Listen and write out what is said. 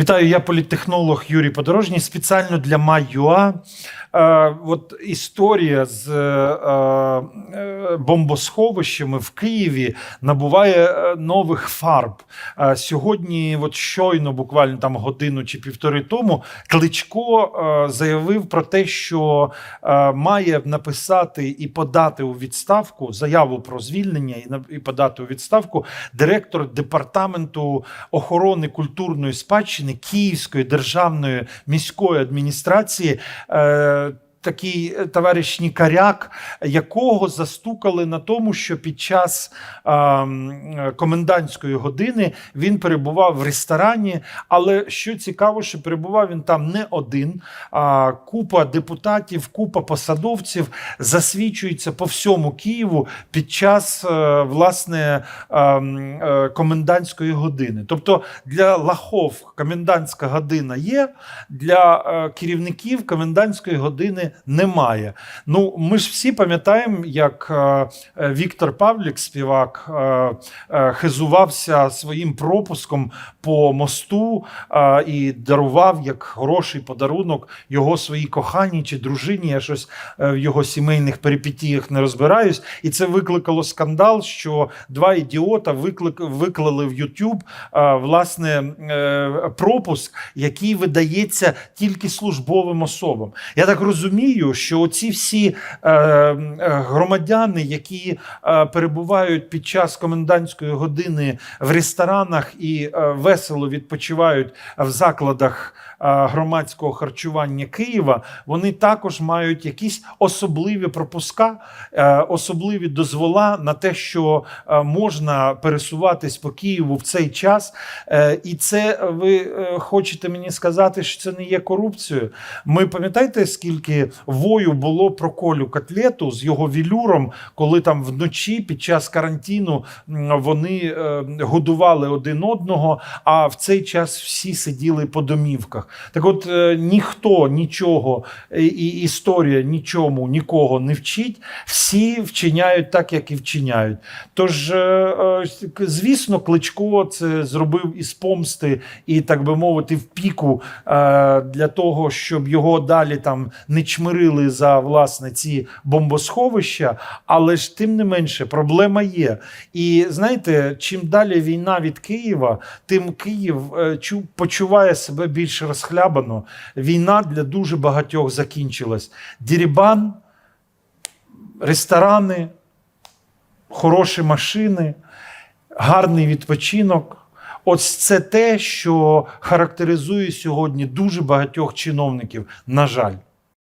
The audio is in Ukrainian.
Вітаю, я політтехнолог Юрій Подорожній. Спеціально для Май.ЮА. Е, от історія з е, е, бомбосховищами в Києві набуває е, нових фарб. Е, сьогодні, от щойно, буквально там годину чи півтори тому, Кличко е, заявив про те, що е, має написати і подати у відставку заяву про звільнення і, і подати у відставку директор департаменту охорони культурної спадщини Київської державної міської адміністрації. Е, Такий е, товариш Нікаряк, якого застукали на тому, що під час е, комендантської години він перебував в ресторані. Але що цікаво, що перебував він там не один, а купа депутатів, купа посадовців засвідчується по всьому Києву під час е, власне е, е, комендантської години. Тобто для лахов комендантська година є, для е, керівників комендантської години немає. Ну, ми ж всі пам'ятаємо, як е, е, Віктор Павлік, співак, е, хизувався своїм пропуском по мосту і дарував як хороший подарунок його своїй коханій чи дружині. Я щось в його сімейних перипетіях не розбираюсь. І це викликало скандал, що два ідіота виклик, виклали в YouTube власне пропуск, який видається тільки службовим особам. Я так розумію, що ці всі е, е, громадяни, які е, перебувають під час комендантської години в ресторанах і весело відпочивають в закладах громадського харчування Києва, вони також мають якісь особливі пропуска, особливі дозвола на те, що можна пересуватись по Києву в цей час. І це ви хочете мені сказати, що це не є корупцією. Ми пам'ятаєте, скільки вою було про Колю Котлету з його вілюром, коли там вночі під час карантину вони е, годували один одного, а в цей час всі сиділи по домівках. Так от е, ніхто нічого, і, історія нічому нікого не вчить, всі вчиняють так, як і вчиняють. Тож, е, звісно, Кличко це зробив із помсти і, так би мовити, в піку для того, щоб його далі там не чмирили за власне ці бомбосховища. Але ж тим не менше, проблема є. І знаєте, чим далі війна від Києва, тим Київ е, почуває себе більш розхлябано. Війна для дуже багатьох закінчилась. Дірібан, ресторани, хороші машини, гарний відпочинок. Ось це те, що характеризує сьогодні дуже багатьох чиновників. На жаль.